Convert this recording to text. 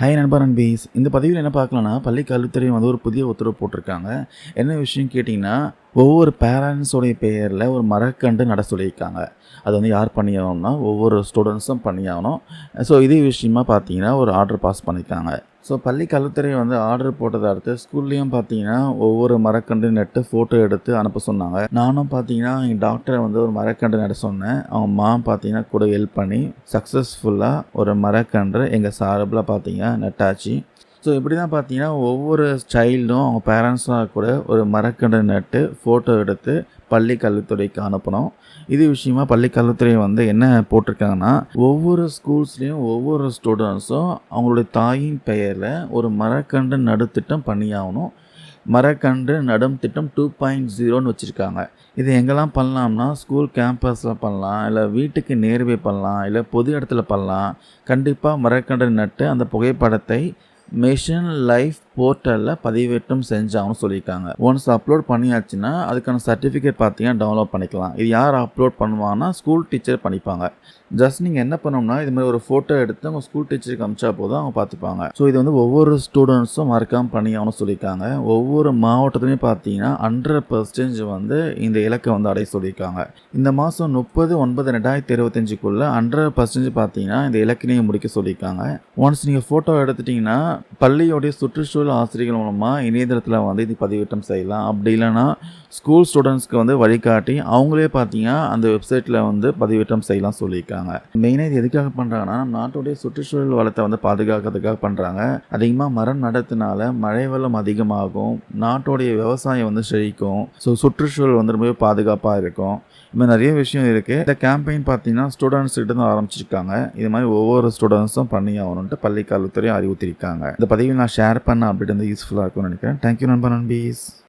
Hi நண்பா நண்பீஸ். இந்த பதிவில் என்ன பார்க்கலாம்னா பள்ளி கல்வித்துறை வந்து ஒரு புதிய உத்தரவு போட்டிருக்காங்க. என்ன விஷயம் கேட்டிங்கன்னா ஒவ்வொரு பேரண்ட்ஸோடைய பெயரில் ஒரு மரக்கன்று நட சொல்லியிருக்காங்க. அது வந்து யார் பண்ணியாகணும்னா ஒவ்வொரு ஸ்டூடெண்ட்ஸும் பண்ணியாகணும். ஸோ இதே விஷயமா பார்த்தீங்கன்னா ஒரு ஆர்டர் பாஸ் பண்ணியிருக்காங்க. ஸோ பள்ளி கல்வித்துறை வந்து ஆர்டர் போட்டதை அடுத்து ஸ்கூல்லேயும் பார்த்தீங்கன்னா ஒவ்வொரு மரக்கன்று நட்டு ஃபோட்டோ எடுத்து அனுப்ப சொன்னாங்க. நானும் பார்த்தீங்கன்னா எங்கள் டாக்டரை வந்து ஒரு மரக்கன்று நட சொன்னேன். அவங்க மா பார்த்தீங்கன்னா கூட ஹெல்ப் பண்ணி சக்ஸஸ்ஃபுல்லாக ஒரு மரக்கன்று எங்கள் சார்பில் பார்த்தீங்கன்னா நட்டாச்சு. ஸோ இப்படி தான் பார்த்தீங்கன்னா ஒவ்வொரு சைல்டும் அவங்க பேரண்ட்ஸாக கூட ஒரு மரக்கன்று நட்டு ஃபோட்டோ எடுத்து பள்ளி கல்வித்துறைக்கு அனுப்பணும். இது விஷயமா பள்ளி கல்வித்துறை வந்து என்ன போட்டிருக்காங்கன்னா ஒவ்வொரு ஸ்கூல்ஸ்லேயும் ஒவ்வொரு ஸ்டூடெண்ட்ஸும் அவங்களுடைய தாயின் பெயரில் ஒரு மரக்கன்று நடுத்திட்டம் பண்ணியாகணும். மரக்கன்று நடும் திட்டம் டூ பாயிண்ட் ஜீரோன்னு வச்சுருக்காங்க. இது எங்கெல்லாம் பண்ணலாம்னா ஸ்கூல் கேம்பஸில் பண்ணலாம் இல்லை வீட்டுக்கு நேர்வே பண்ணலாம் இல்லை பொது இடத்துல பண்ணலாம். கண்டிப்பாக மரக்கன்று நட்டு அந்த புகைப்படத்தை Mission Life போர்ட்டலில் பதிவேற்றம் செஞ்சாங்கன்னு சொல்லியிருக்காங்க. ஒன்ஸ் அப்லோட் பண்ணியாச்சுன்னா அதுக்கான சர்டிஃபிகேட் பார்த்தீங்கன்னா டவுன்லோட் பண்ணிக்கலாம். இது யார் அப்லோட் பண்ணுவாங்கன்னா ஸ்கூல் டீச்சர் பண்ணிப்பாங்க. ஜஸ்ட் நீங்கள் என்ன பண்ணணும்னா இது மாதிரி ஒரு ஃபோட்டோ எடுத்து அவங்க ஸ்கூல் டீச்சருக்கு அமிச்சா போதும் அவங்க பார்த்துப்பாங்க ஸோ இது வந்து ஒவ்வொரு ஸ்டூடெண்ட்ஸும் மறக்காமல் பண்ணியாகணும் சொல்லியிருக்காங்க. ஒவ்வொரு மாவட்டத்துலையும் பார்த்தீங்கன்னா ஹண்ட்ரட் பர்சன்டேஜ் வந்து இந்த இலக்கை வந்து அடைய சொல்லியிருக்காங்க. இந்த மாதம் முப்பது ஒன்பது ரெண்டாயிரத்தி இருபத்தஞ்சுக்குள்ளே ஹண்ட்ரட் பர்சன்டேஜ் பார்த்தீங்கன்னா இந்த இலக்கினையும் முடிக்க சொல்லியிருக்காங்க. ஒன்ஸ் நீங்கள் ஃபோட்டோ எடுத்துட்டிங்கன்னா பள்ளியோடைய சுற்றுச்சூழல் ஆசிரியர்கள் மூலமாக இணையதளத்தில் வந்து இது பதிவேற்றம் செய்யலாம். அப்படி இல்லைன்னா ஸ்கூல் ஸ்டூடெண்ட்ஸ்க்கு வந்து வழிகாட்டி அவங்களே பார்த்தீங்கன்னா அந்த வெப்சைட்டில் வந்து பதிவேற்றம் செய்யலாம் சொல்லியிருக்காங்க. மெயினாக இது எதுக்காக பண்ணுறாங்கன்னா நம்ம நாட்டுடைய சுற்றுச்சூழல் வளத்தை வந்து பாதுகாக்கிறதுக்காக பண்ணுறாங்க அதிகமாக மரம் நடத்தினால மழை வெள்ளம் அதிகமாகும். நாட்டோடைய விவசாயம் வந்து செழிக்கும். ஸோ சுற்றுச்சூழல் வந்து ரொம்பவே பாதுகாப்பாக இருக்கும். இது மாதிரி நிறைய விஷயம் இருக்குது இந்த கேம்பெயின் பார்த்தீங்கன்னா ஸ்டூடெண்ட்ஸ் கிட்ட தான் ஆரம்பிச்சிருக்காங்க. இது மாதிரி ஒவ்வொரு ஸ்டூடெண்ட்ஸும் பண்ணி ஆகணுன்ட்டு பள்ளி கல்வித்துறை அறிவுறுத்திருக்காங்க இந்த பதிவில் நான் ஷேர் பண்ண அப்படி வந்து யூஸ்ஃபுல்லாக இருக்கும்னு நினைக்கிறேன். தேங்க்யூ நண்பா நண்பீஸ்.